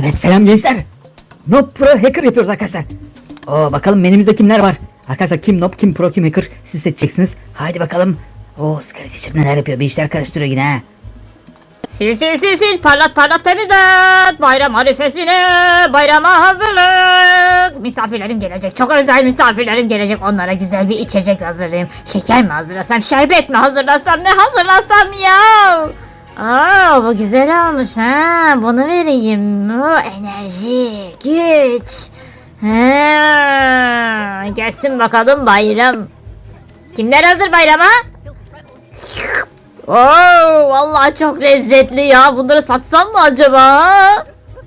Evet selam gençler. Noob Pro Hacker yapıyoruz arkadaşlar. Oo, bakalım menümüzde kimler var? Arkadaşlar kim Noob kim Pro kim Hacker siz seçeceksiniz. Haydi bakalım. Oo Scary Teacher neler yapıyor bir işler karıştırıyor yine. Sil sil sil sil parlat parlat temizlet bayram arifesine bayrama hazırlık misafirlerim gelecek çok özel misafirlerim gelecek onlara güzel bir içecek hazırlayayım şeker mi hazırlasam şerbet mi hazırlasam ne hazırlasam ya Aa bu güzel olmuş ha bunu vereyim o enerji güç ha, gelsin bakalım bayram kimler hazır bayrama Oo, vallahi çok lezzetli ya. Bunları satsam mı acaba?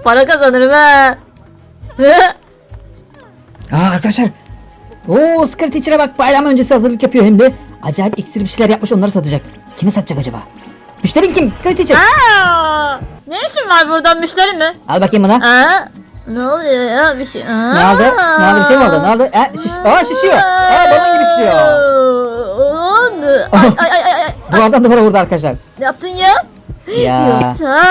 Para kazanırım ha. Aa arkadaşlar. Oo Scary Teacher'a bak bayram öncesi hazırlık yapıyor hem de. Acayip iksir bir şeyler yapmış onları satacak. Kime satacak acaba? Müşterin kim? Scary Teacher. Aa, ne işin var burada müşteri mi? Al bakayım buna. Aa, ne oluyor ya bir şey? Ne oldu? Ne oldu bir şey mi oldu? Ne oldu? E, şiş Aa şişiyor. Aa balon gibi şişiyor. Ay ay ay ay. ay. Duvardan duvara vurdu arkadaşlar. Ne yaptın ya? Ya. Yoksa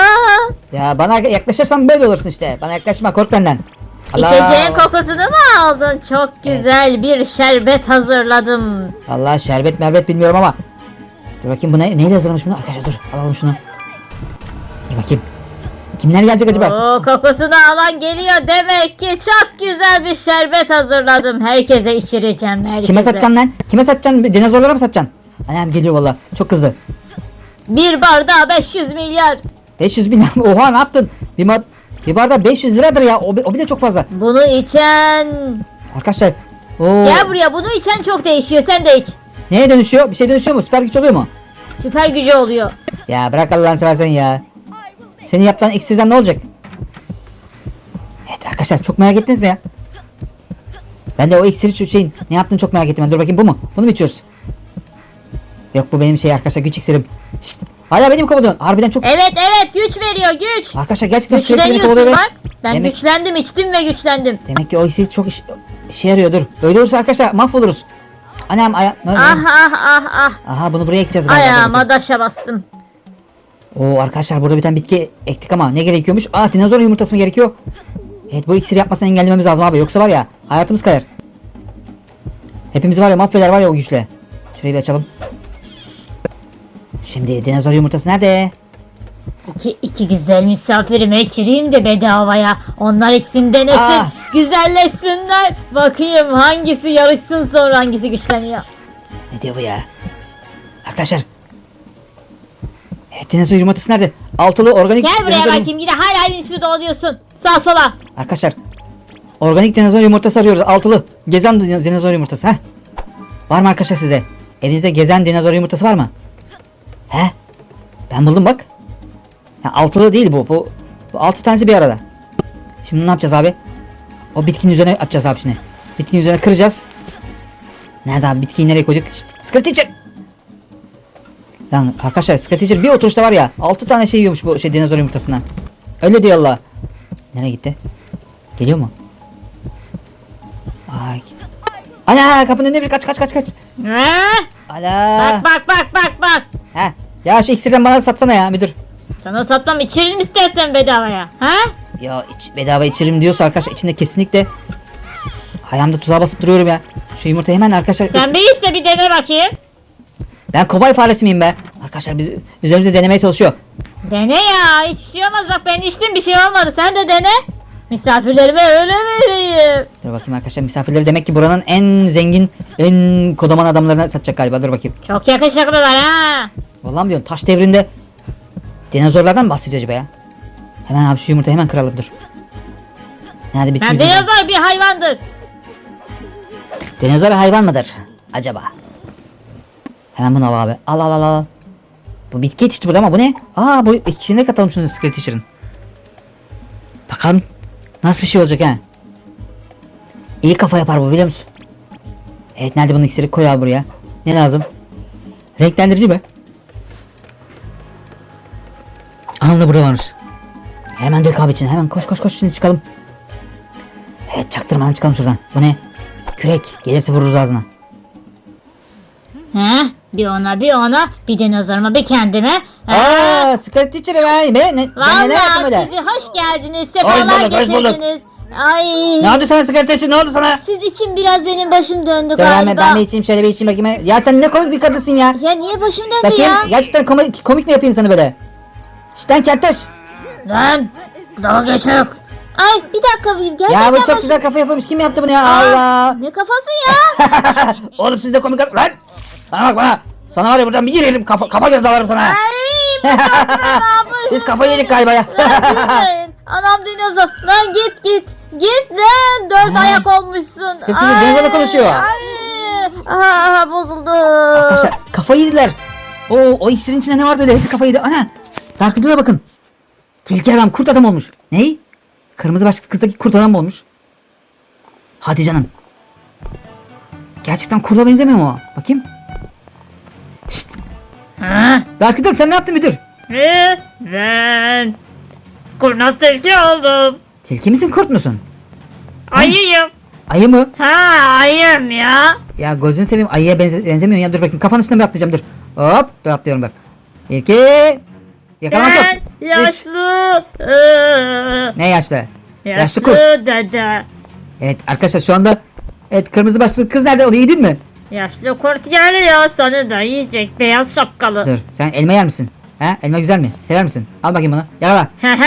Ya bana yaklaşırsan böyle olursun işte. Bana yaklaşma kork benden. Allah. içeceğin kokusunu mu aldın? Çok güzel bir şerbet hazırladım. Allah şerbet merbet bilmiyorum ama. Dur bakayım bu ne? Neyle hazırlamış bunu? Arkadaşlar dur alalım şunu. Dur bakayım. Kimler gelecek acaba? Oo, kokusunu alan geliyor demek ki çok güzel bir şerbet hazırladım. Herkese içireceğim. Herkese. Kime satacaksın lan? Kime satacaksın? Dinozorlara mı satacaksın? Annem geliyor valla. Çok kızdı. Bir bardağa 500 milyar. 500 bin lira. Oha ne yaptın? Bir, ma- bir bardak 500 liradır ya. O, o bile çok fazla. Bunu içen... Arkadaşlar. Oo. Gel buraya bunu içen çok değişiyor. Sen de iç. Neye dönüşüyor? Bir şey dönüşüyor mu? Süper güç oluyor mu? Süper gücü oluyor. Ya bırak Allah'ını seversen ya. Senin yaptığın iksirden ne olacak? Evet arkadaşlar çok merak ettiniz mi ya? Ben de o iksiri şu şeyin ne yaptığını çok merak ettim. Ben. Dur bakayım bu mu? Bunu mu içiyoruz? Yok bu benim şey arkadaşlar güç iksirim. Şşt, hala beni mi kovalıyorsun? Harbiden çok... Evet evet güç veriyor güç. Arkadaşlar gerçekten sürekli beni kovalıyor ve... bak. Ben Demek- güçlendim içtim ve güçlendim. Demek ki o iksir çok iş, işe yarıyor dur. Öyle olursa arkadaşlar mahvoluruz. Anam aya... Ne- ne- Ah ah ah ah. Aha bunu buraya ekeceğiz galiba. Ayağıma daşa bastım. Oo arkadaşlar burada bir tane bitki ektik ama ne gerekiyormuş? Aa dinozor yumurtası mı gerekiyor? Evet bu iksiri yapmasını engellememiz lazım abi. Yoksa var ya hayatımız kayar. Hepimiz var ya mahveder var ya o güçle. Şurayı bir açalım. Şimdi dinozor yumurtası nerede? İki, iki güzel misafirime içireyim de bedavaya. Onlar içsin denesin. Ah. Güzelleşsinler. Bakayım hangisi yarışsın sonra hangisi güçleniyor. Ne diyor bu ya? Arkadaşlar. Evet dinozor yumurtası nerede? Altılı organik Gel buraya dinozor- bakayım yine hala evin içinde dolanıyorsun. Sağ sola. Arkadaşlar. Organik dinozor yumurtası arıyoruz. Altılı. Gezen din- dinozor yumurtası. Heh. Var mı arkadaşlar sizde? Evinizde gezen dinozor yumurtası var mı? He? Ben buldum bak. Ya altılı değil bu. Bu, bu altı tanesi bir arada. Şimdi ne yapacağız abi? O bitkinin üzerine atacağız abi şimdi. Bitkinin üzerine kıracağız. Nerede abi? Bitkiyi nereye koyduk? Şşt, Teacher! Lan arkadaşlar Scary Teacher bir oturuşta var ya. Altı tane şey yiyormuş bu şey dinozor yumurtasından. Öyle diyor Allah. Nereye gitti? Geliyor mu? Ay. Ana kapının önünde bir kaç kaç kaç kaç. Heh, Ala. Bak bak bak bak bak. He. Ya şu iksirden bana satsana ya müdür. Sana satmam içirir mi istersen bedavaya? Ha? Ya iç, bedava içerim diyorsa arkadaşlar içinde kesinlikle ayağımda tuzağa basıp duruyorum ya. Şu yumurtayı hemen arkadaşlar. Sen bir işte bir dene bakayım. Ben kobay faresi miyim be? Arkadaşlar biz üzerimize denemeye çalışıyor. Dene ya hiçbir şey olmaz bak ben içtim bir şey olmadı sen de dene. Misafirlerime öyle vereyim. Dur bakayım arkadaşlar misafirleri demek ki buranın en zengin, en kodaman adamlarına satacak galiba. Dur bakayım. Çok yakışıklılar ha. Vallahi mi diyorsun taş devrinde dinozorlardan mı bahsediyor acaba ya? Hemen abi şu yumurtayı hemen kıralım dur. Nerede bitkimiz? dinozor bir hayvandır. Dinozor hayvan mıdır acaba? Hemen bunu al abi. Al al al al. Bu bitki yetişti burada ama bu ne? Aa bu ikisini de katalım şunu Secret Teacher'ın. Bakalım nasıl bir şey olacak ha? İyi kafa yapar bu biliyor musun? Evet nerede bunun iksiri koy abi buraya. Ne lazım? Renklendirici mi? Anında burada varmış. Hemen dök abi içine hemen koş koş koş şimdi çıkalım. Evet çaktırmadan çıkalım şuradan. Bu ne? Kürek. Gelirse vururuz ağzına. Ha? Bir ona bir ona bir dinozoruma bir kendime. Ha? Aa, Scarlet Teacher'ı ben. Ne, ne, ben neler yaptım öyle? sizi hoş geldiniz. Sefalar bulduk, hoş bulduk. getirdiniz. Ay. Ne oldu sana Scarlet Teacher? Ne oldu sana? Siz için biraz benim başım döndü Dur galiba. ben, ben bir içeyim şöyle bir içeyim bakayım. Ya sen ne komik bir kadınsın ya. Ya niye başım döndü Bakayım ya? gerçekten komik, komik mi yapayım sana böyle? Şişten keltoş. Lan dalga geçmek. Ay bir dakika gerçekten Ya bu çok başım- güzel kafa yapılmış. Kim yaptı bunu ya? Aa, Allah. Ne kafası ya? Oğlum siz de komik lan. Bana bak bana. Sana var ya buradan bir girelim kafa, kafa göz dalarım sana. Ay bu başım Biz kafayı yedik galiba ya. Lan. Anam dinozor. Lan git git. Git lan. Dört Ha. ayak olmuşsun. Sıkıntı yok, Ay, dinozorla konuşuyor. Ay. Aa, bozuldu. Arkadaşlar kafayı yediler. O, o iksirin içinde ne vardı öyle hepsi kafayı yedi. Ana. Dark Riddle'a bakın. Tilki adam kurt adam olmuş. Ney? Kırmızı başlıklı kızdaki kurt adam mı olmuş? Hadi canım. Gerçekten kurda benzemiyor mu o? Bakayım. Şşt. Ha? Dark sen ne yaptın müdür? Ben kurnaz tilki oldum. Tilki misin kurt musun? Ayıyım. Ayı mı? Ha ayım ya. Ya gözünü seveyim ayıya benze benzemiyorsun ya dur bakayım kafanın üstüne bir atlayacağım dur. Hop dur atlıyorum bak. İki. Yakalamak yok. Ben yaşlı. ıı, Ne yaşlı? Yaşlı yaşlı kurt. dede. Evet arkadaşlar şu anda evet kırmızı başlıklı kız nerede onu yedin mi? Yaşlı kurt geliyor sana da yiyecek beyaz şapkalı. Dur sen elma yer misin? Ha elma güzel mi? Sever misin? Al bakayım bunu. Yakala.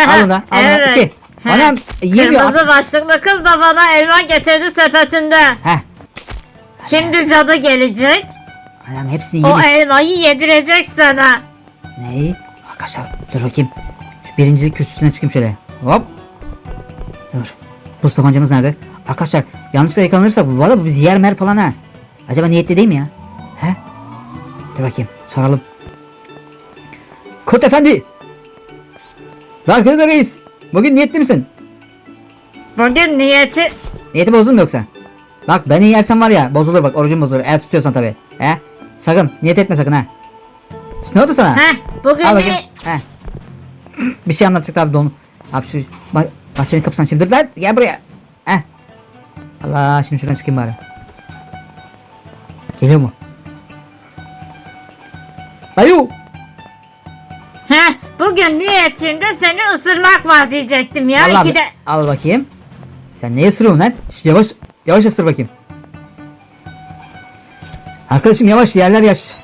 al bunu da. Al bunu. Evet. İki. Anam yiyemiyor. Kırmızı başlıklı kız da bana elma getirdi sepetinde. Heh. Şimdi cadı gelecek. Anam hepsini O yemiş. elmayı yedirecek sana. Neyi? Arkadaşlar dur bakayım. Şu birincilik kürsüsüne çıkayım şöyle. Hop. Dur. Buz tabancamız nerede? Arkadaşlar yanlışlıkla yakalanırsa bu valla bu bizi yer mer falan ha. Acaba niyetli değil mi ya? He? Dur bakayım soralım. Kurt efendi. Dark Riddle reis. Bugün niyetli misin? Bugün niyeti... Niyeti bozdun mu yoksa? Bak beni yersen var ya bozulur bak orucun bozulur. Eğer tutuyorsan tabi. He? Sakın niyet etme sakın ha. Ne oldu sana? Heh, bugün Al bakayım. Heh. Bir şey anlatacak abi de onu. Abi şu bah bahçenin kapısını açayım. Dur lan gel buraya. Heh. Allah şimdi şuradan çıkayım bari. Geliyor mu? Ayu. Heh, bugün niyetimde seni ısırmak var diyecektim ya. Allah İki de... Al bakayım. Sen neye ısırıyorsun lan? Şş, yavaş yavaş ısır bakayım. Arkadaşım yavaş yerler yaş.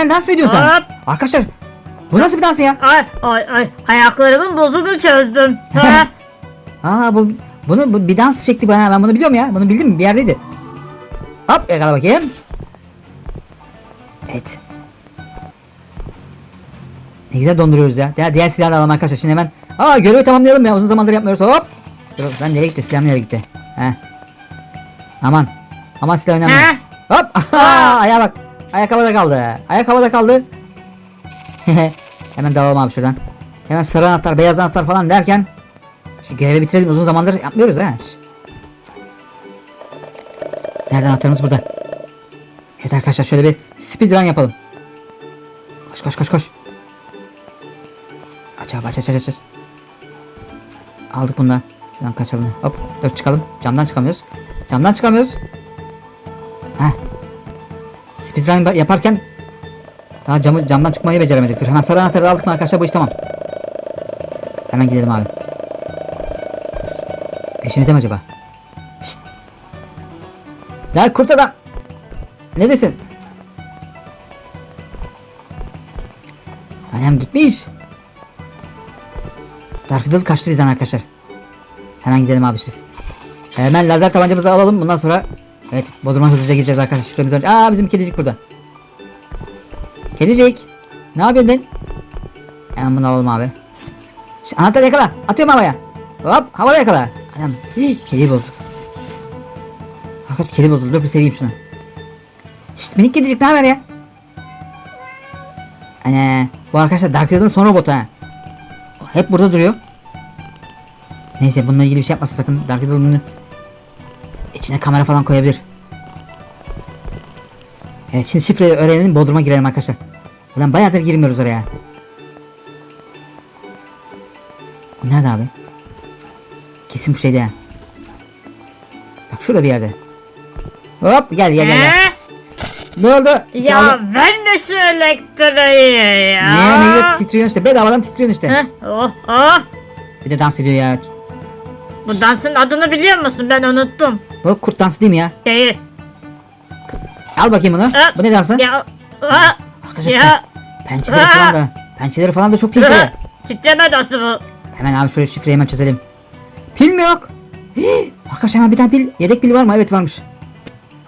Sen dans mı ediyorsun? Hop. Arkadaşlar bu nasıl bir dans ya? Ay ay ay ayaklarımın bozulduğunu çözdüm. Ha? Aa bu bunu bu, bir dans şekli bu ha ben bunu biliyorum ya. Bunu bildim mi? Bir yerdeydi. Hop yakala bakayım. Evet. Ne güzel donduruyoruz ya. Diğer, diğer silahı da alalım arkadaşlar. Şimdi hemen. Aa görevi tamamlayalım ya. Uzun zamandır yapmıyoruz. Hop. Dur ben nereye gitti? Silahım nereye gitti? He. Aman. Aman silah. He. Hop. Aa, ayağa bak. Ayak havada kaldı. Ayak havada kaldı. hemen dalalım abi şuradan. Hemen sarı anahtar, beyaz anahtar falan derken şu görevi bitirelim. Uzun zamandır yapmıyoruz ha. Nerede anahtarımız burada? Evet arkadaşlar şöyle bir speedrun yapalım. Koş koş koş koş. Aç abi aç aç aç aç. Aldık bundan. Şuradan kaçalım. Hop dur çıkalım. Camdan çıkamıyoruz. Camdan çıkamıyoruz. Ba- yaparken daha camı, camdan çıkmayı beceremedik. Hemen sarı anahtarı aldık mı arkadaşlar bu iş tamam. Hemen gidelim abi. Eşimizde mi acaba? Şşt. Ya kurt adam. Ne desin? Annem gitmiş. Dark Riddle kaçtı bizden arkadaşlar. Hemen gidelim abi biz. Hemen lazer tabancamızı alalım. Bundan sonra evet Bodrum'a hızlıca gideceğiz arkadaşlar. Şifremizi önce. Aa bizim kedicik burada. Kedicik. Ne yapıyorsun? Hemen bunu alalım abi. Şu anahtarı yakala. Atıyorum havaya. Hop havada yakala. Anam. Kediyi bozduk. Arkadaş kedi bozuldu. Dur bir seveyim şunu. Şşt minik kedicik ne haber ya? Ana bu arkadaşlar Dark Riddle'ın son robotu ha. Hep burada duruyor. Neyse bununla ilgili bir şey yapmasa sakın. Dark Riddle bunu içine kamera falan koyabilir. Evet şimdi şifreyi öğrenelim Bodrum'a girelim arkadaşlar. Ulan bayağıdır girmiyoruz oraya. Nerede abi? Kesin bu şeyde. Bak şurada bir yerde. Hop gel gel gel. Ne oldu? Ya Kaldı. verme şu elektriği ya. Ne ne güzel titriyorsun işte. Bedavadan titriyorsun işte. Heh, oh oh. Bir de dans ediyor ya. Bu dansın adını biliyor musun? Ben unuttum. Bu kurt dansı değil mi ya? Değil. Al bakayım bunu. Ha, Bu ne dansı? Ya. Arkadaşlar ya. pençeleri Ha. falan da. Pençeleri falan da çok tehlikeli. Titreme dansı bu. Hemen abi şöyle şifreyi hemen çözelim. Pil mi yok? Hii, Arkadaşlar hemen bir tane pil. Yedek pil var mı? Evet varmış.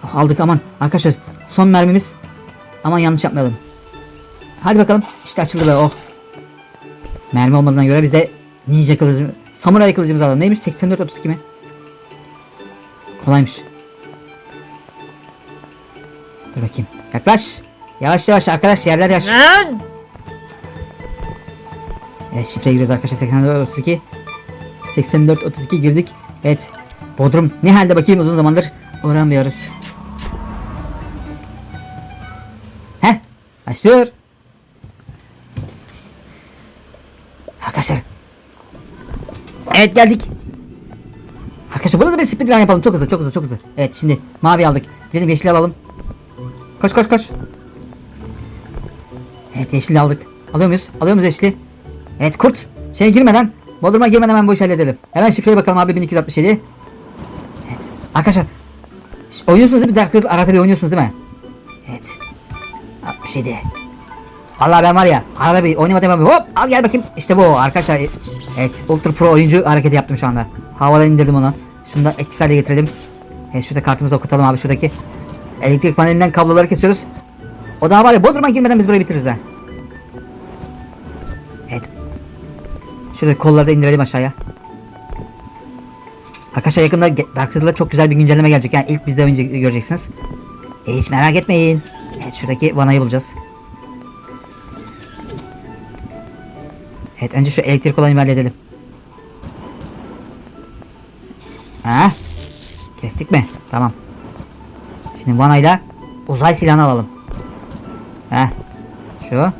Ah, Aldık aman. Arkadaşlar son mermimiz. Aman yanlış yapmayalım. Hadi bakalım. İşte açıldı be oh. Mermi olmadığına göre biz de ninja kılıcı, samuray kılıcımızı alalım. Neymiş? 84-32 mi? Kolaymış. Dur bakayım. Yaklaş. Yavaş yavaş arkadaş yerler yaş. Lan. Evet şifreye giriyoruz arkadaşlar 84 32 84 32 girdik. Evet. Bodrum ne halde bakayım uzun zamandır uğramıyoruz. Heh. Başlıyor. Arkadaşlar. Evet geldik. Arkadaşlar burada da bir speedrun yapalım. Çok hızlı çok hızlı çok hızlı. Evet şimdi mavi aldık. Gidelim yeşil alalım. Koş koş koş. Evet yeşil aldık. Alıyor muyuz? Alıyor muyuz yeşili? Evet kurt. Şeye girmeden, Bodrum'a girmeden hemen bu işi halledelim. Hemen şifreye bakalım abi 1267. Evet. Arkadaşlar. Oynuyorsunuz değil mi? Dark arada bir oynuyorsunuz değil mi? Evet. 67. Vallahi ben var ya arada bir oynamadan ben hop al gel bakayım. İşte bu arkadaşlar. Evet Ultra Pro oyuncu hareketi yaptım şu anda. Havadan indirdim onu. Şunu da etkisiz hale getirdim. Evet şurada kartımızı okutalım abi şuradaki. Elektrik panelinden kabloları kesiyoruz. O daha var ya Bodrum'a girmeden biz burayı bitiririz ha. Evet. Şöyle kolları da indirelim aşağıya. Arkadaşlar yakında Dark Riddle'da çok güzel bir güncelleme gelecek. Yani ilk bizde önce göreceksiniz. E, hiç merak etmeyin. Evet şuradaki vanayı bulacağız. Evet önce şu elektrik olayını halledelim. Ha? Kestik mi? Tamam. Şimdi vanayla uzay silahını alalım. Heh. Şu.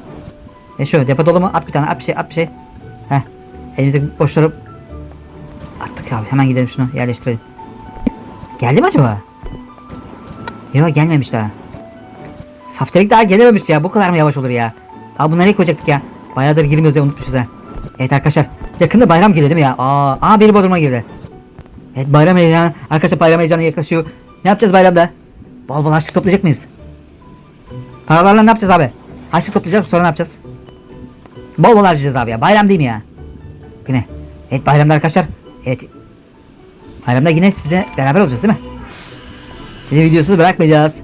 E şu depo dolu mu? At bir tane at bir şey at bir şey. Heh. Elimizdeki boşları attık abi hemen gidelim şunu yerleştirelim. Geldi mi acaba? Yok gelmemiş daha. Safterik daha gelememiş ya bu kadar mı yavaş olur ya? Abi bunları nereye koyacaktık ya? Bayağıdır girmiyoruz ya unutmuşuz ha. Evet arkadaşlar yakında bayram geliyor değil mi ya? Aa, aa biri Bodrum'a girdi. Evet bayram heyecanı. Arkadaşlar bayram heyecanı yaklaşıyor. Ne yapacağız bayramda? Bol bol harçlık toplayacak mıyız? Paralarla ne yapacağız abi? Harçlık toplayacağız sonra ne yapacağız? Bol bol harcayacağız abi ya. Bayram değil mi ya? Değil mi? Evet bayramda arkadaşlar. Evet. Bayramda yine sizle beraber olacağız değil mi? Sizi videosuz bırakmayacağız.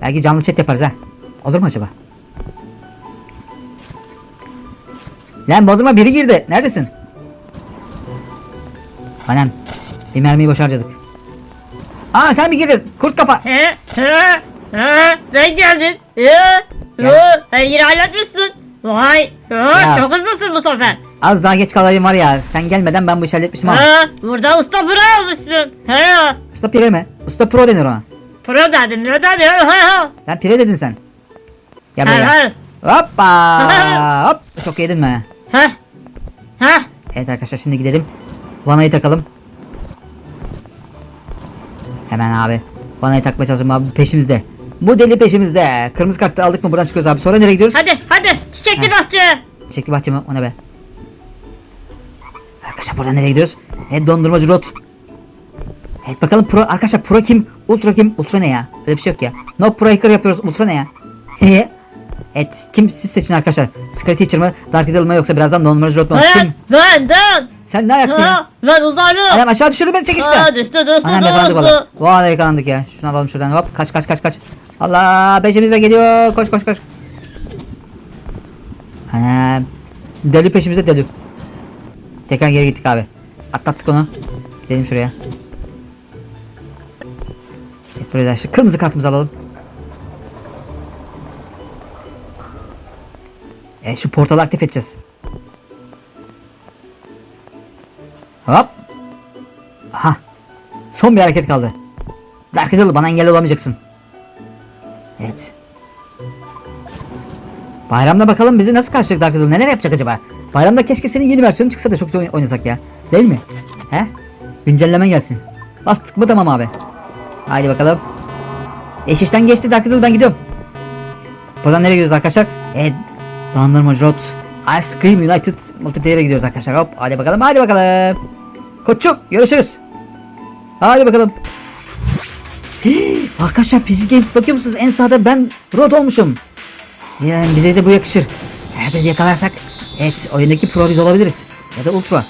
Belki canlı chat yaparız ha. Olur mu acaba? Lan Bodrum'a biri girdi. Neredesin? Anam. Bir mermiyi boş harcadık. Aa sen mi girdin? Kurt kafa. He? He? He? Ben geldin. He? He? Her yeri halletmişsin. Vay. He? Ya. Çok hızlısın bu sefer. Az daha geç kalayım var ya. Sen gelmeden ben bu işi halletmişim ama. He? Burada usta pro olmuşsun. He? Usta pire mi? Usta pro denir ona. Pro dedim. Ne dedim? He he. Sen pire dedin sen. Gel He buraya. he. Hoppa. Hop. Çok yedin mi? He? He? Evet arkadaşlar şimdi gidelim. Vanayı takalım. Hemen abi. Vanayı takmaya çalışalım abi peşimizde. Bu deli peşimizde. Kırmızı kartı aldık mı buradan çıkıyoruz abi. Sonra nereye gidiyoruz? Hadi hadi. Çiçekli bahçe. Çiçekli bahçe mi? O ne be? Arkadaşlar buradan nereye gidiyoruz? Evet dondurmacı rot. Evet bakalım pro arkadaşlar pro kim? Ultra kim? Ultra ne ya? Öyle bir şey yok ya. No pro hacker yapıyoruz. Ultra ne ya? evet kim siz seçin arkadaşlar. Sky Teacher mı? Dark Riddle mı yoksa birazdan dondurmacı rot mu? Ben, Kim? ben, ben. Sen ne ayaksın ya? Ben uzaylı. Anam aşağı düşürdü beni çek işte. Aa, düştü düştü Anam yakalandık valla. Valla yakalandık ya. Şunu alalım şuradan hop kaç kaç kaç kaç. Allah peşimizde geliyor. Koş koş koş. Anam. Deli peşimize deli. Tekrar geri gittik abi. Atlattık onu. Gidelim şuraya. Evet, buraya açtık. Kırmızı kartımızı alalım. Evet şu portalı aktif edeceğiz. Hop. Aha. Son bir hareket kaldı. Dark Riddle bana engel olamayacaksın. Evet. Bayramda bakalım bizi nasıl karşılayacak Dark Riddle? Neler yapacak acaba? Bayramda keşke senin yeni versiyonu çıksa da çok güzel oyn- oynasak ya. Değil mi? He? Güncelleme gelsin. Bastık mı tamam abi. Haydi bakalım. Beş işten geçti Dark Riddle ben gidiyorum. Buradan nereye gidiyoruz arkadaşlar? Evet. Dondurma Rot Ice Cream United Multiplayer'e gidiyoruz arkadaşlar. Hop hadi bakalım hadi bakalım. Koçum görüşürüz. Hadi bakalım. Hii, arkadaşlar PG Games bakıyor musunuz? En sağda ben Rod olmuşum. Yani bize de bu yakışır. Herkes yakalarsak evet oyundaki pro biz olabiliriz. Ya da ultra.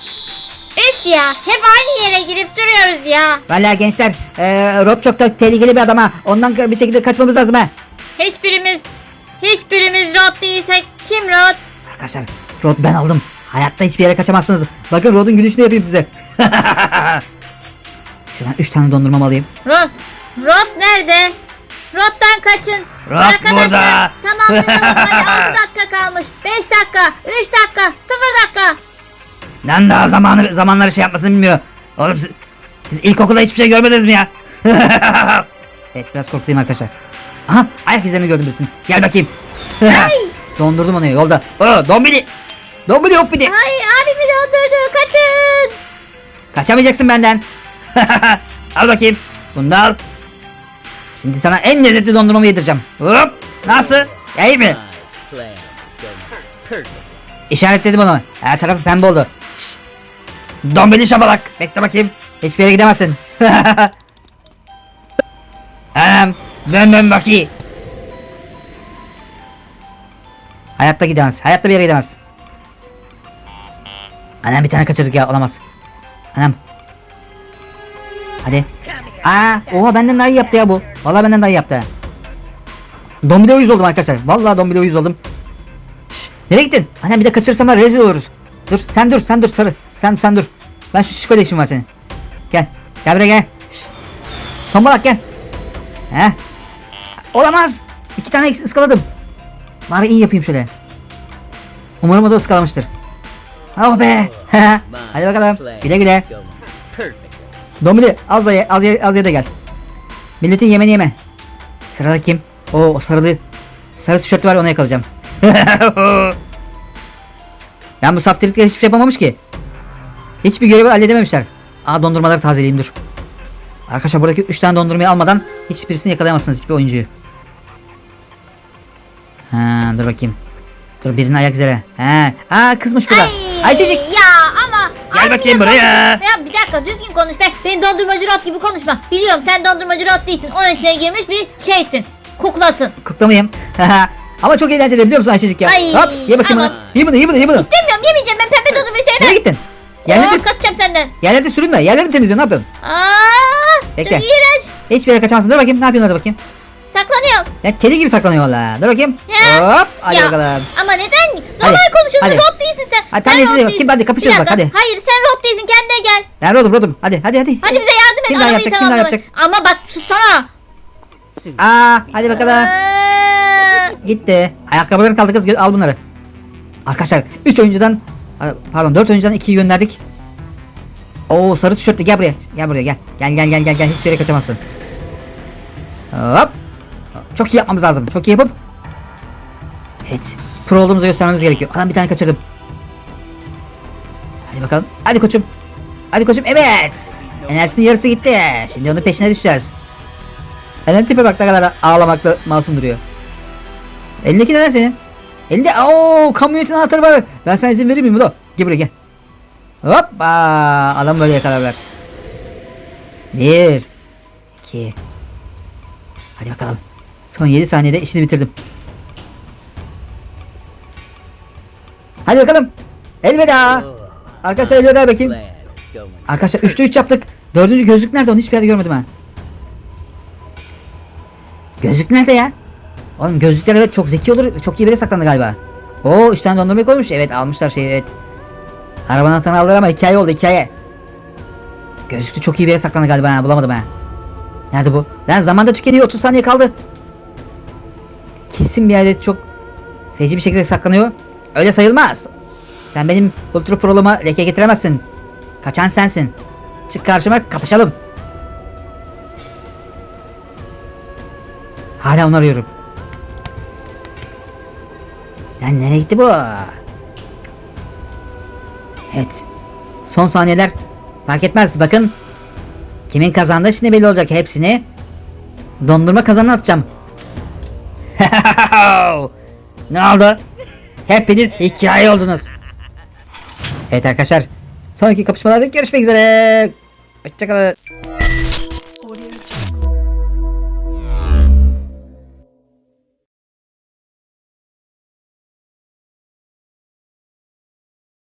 Üf ya hep aynı yere girip duruyoruz ya. Valla gençler eee Rod çok da tehlikeli bir adam ha. Ondan bir şekilde kaçmamız lazım ha. Hiçbirimiz hiçbirimiz rot değilsek kim rot? Arkadaşlar Rod ben aldım. Hayatta hiçbir yere kaçamazsınız. Bakın Rod'un gülüşünü yapayım size. Şuradan 3 tane dondurmamı alayım. Rot. Rot nerede? Rot'tan kaçın. Rot Arkadaşlar burada. tamamlayalım. Hadi 6 dakika kalmış. 5 dakika. 3 dakika. 0 dakika. Lan daha zamanı, zamanları şey yapmasını bilmiyor. Oğlum siz, siz ilkokulda hiçbir şey görmediniz mi ya? evet biraz korkutayım arkadaşlar. Aha ayak izlerini gördüm bilsin. Gel bakayım. Dondurdum onu yolda. Oo, dombili. Dombili de. Ay abimi dondurdu. Kaçın. Kaçamayacaksın benden. al bakayım. Bunu da al. Şimdi sana en lezzetli dondurmamı yedireceğim. Hop. Nasıl? İyi mi? İşaretledim onu. Her tarafı pembe oldu. Şşş. Dombili şabalak. Bekle bakayım. Hiçbir yere gidemezsin. Anam. Dön dön bakayım. Hayatta gidemez. Hayatta bir yere gidemez. Anam bir tane kaçırdık ya. Olamaz. Anam. Hadi. Aa, oha benden daha iyi yaptı ya bu. Vallahi benden daha iyi yaptı. Dombile uyuz oldum arkadaşlar. Vallahi dombile uyuz oldum. Şş, nereye gittin? Annem bir de kaçırırsam var rezil oluruz. Dur sen dur sen dur sarı. Sen sen dur. Ben şu şişkoyla işim var senin. Gel. Gel buraya gel. Şş. Tombalak gel. Heh. Olamaz. İki tane ıskaladım. Bari iyi yapayım şöyle. Umarım o da ıskalamıştır. Oh be. Hadi bakalım. Güle güle. Domili az da ye, az ye, az ye de gel. Milletin yemeni yeme. Sırada kim? O, sarılı. Sarı tişörtlü var onu yakalayacağım. ben bu saftirikler hiçbir şey yapamamış ki. Hiçbir görevi halledememişler. Aa dondurmaları tazeleyeyim dur. Arkadaşlar buradaki 3 tane dondurmayı almadan hiçbirisini yakalayamazsınız hiçbir oyuncuyu. Ha dur bakayım. Dur birinin ayak izleri. Ha, aa kızmış burada. Ayşecik. Ya ama. Gel bakayım buraya. Ya bir dakika düzgün konuş be. Beni dondurmacı rot gibi konuşma. Biliyorum sen dondurmacı rot değilsin. Onun içine girmiş bir şeysin. Kuklasın. Kutlamayayım. Ama çok eğlenceli biliyor musun Ayşecik ya? Ay, Hop ye bakayım ama- bunu. Ye bunu ye bunu ye bunu. Demiyorum yemeyeceğim ben pembe dondurmayı Nereye sevmem. gittin? Yerlerde, kaçacağım senden. yerlerde sürünme. Yerleri mi temizliyorsun? Ne yapıyorsun? Aa, Bekle. çok iğrenç. Hiçbir yere kaçamazsın. Dur bakayım. Ne yapıyorsun orada bakayım? Saklanıyorum. Ya kedi gibi saklanıyor valla. Dur bakayım. Ya. Hop. Hadi Ya, bakalım. Ama neden? Normal konuşuyorsun rot değilsin sen. Hadi, sen sen değilsin. kim- hadi kapışıyoruz bak, hadi. Hayır sen rot değilsin kendine gel. Ben rodum rodum. Hadi hadi hadi. Hadi bize yardım et. Kim daha yapacak, kim daha yapacak? Ama bak sussana. Soon. Aa hadi bakalım. Gitti. Ayakkabıların kaldı kız. Al bunları. Arkadaşlar 3 oyuncudan pardon 4 oyuncudan 2'yi gönderdik. Oo sarı tişörtlü gel buraya. Gel buraya gel. Gel gel gel gel gel. Hiçbir yere kaçamazsın. Hop. Çok iyi yapmamız lazım. Çok iyi yapıp Evet. Pro olduğumuzu göstermemiz gerekiyor. Adam bir tane kaçırdım. Hadi bakalım. Hadi koçum. Hadi koçum. Evet. Enerjisinin yarısı gitti. Şimdi onun peşine düşeceğiz. Eren tipe bak ne kadar ağlamakla masum duruyor. Elindeki ne senin? Elinde ooo kamyonetin anahtarı var. Ben sana izin verir miyim ulan? Gel buraya gel. Hoppa. Adam böyle yakalarlar. Bir. iki. Hadi bakalım. Son 7 saniyede işini bitirdim. Hadi bakalım. Elveda. Arkadaşlar elveda bakayım. İs going Arkadaşlar 3'te 3 yaptık. Dördüncü gözlük nerede onu hiçbir yerde görmedim ha. Gözlük nerede ya? Oğlum gözlükler evet çok zeki olur. Çok iyi bir yere saklandı galiba. Oo 3 tane dondurma koymuş. Evet almışlar şey evet. Arabanın anahtarını aldılar ama hikaye oldu hikaye. Gözlüklü çok iyi bir yere saklandı galiba ha bulamadım ha. Nerede bu? Lan zamanda tükeniyor 30 saniye kaldı. Kesin bir yerde çok feci bir şekilde saklanıyor. Öyle sayılmaz. Sen benim Ultra Pro'luma leke getiremezsin. Kaçan sensin. Çık karşıma kapışalım. Hala onu arıyorum. Lan nereye gitti bu? Evet. Son saniyeler fark etmez bakın. Kimin kazandığı şimdi belli olacak hepsini. Dondurma kazanına atacağım. Ne oldu? Hepiniz hikaye oldunuz. Evet arkadaşlar. Sonraki kapışmalarda görüşmek üzere. Hoşçakalın.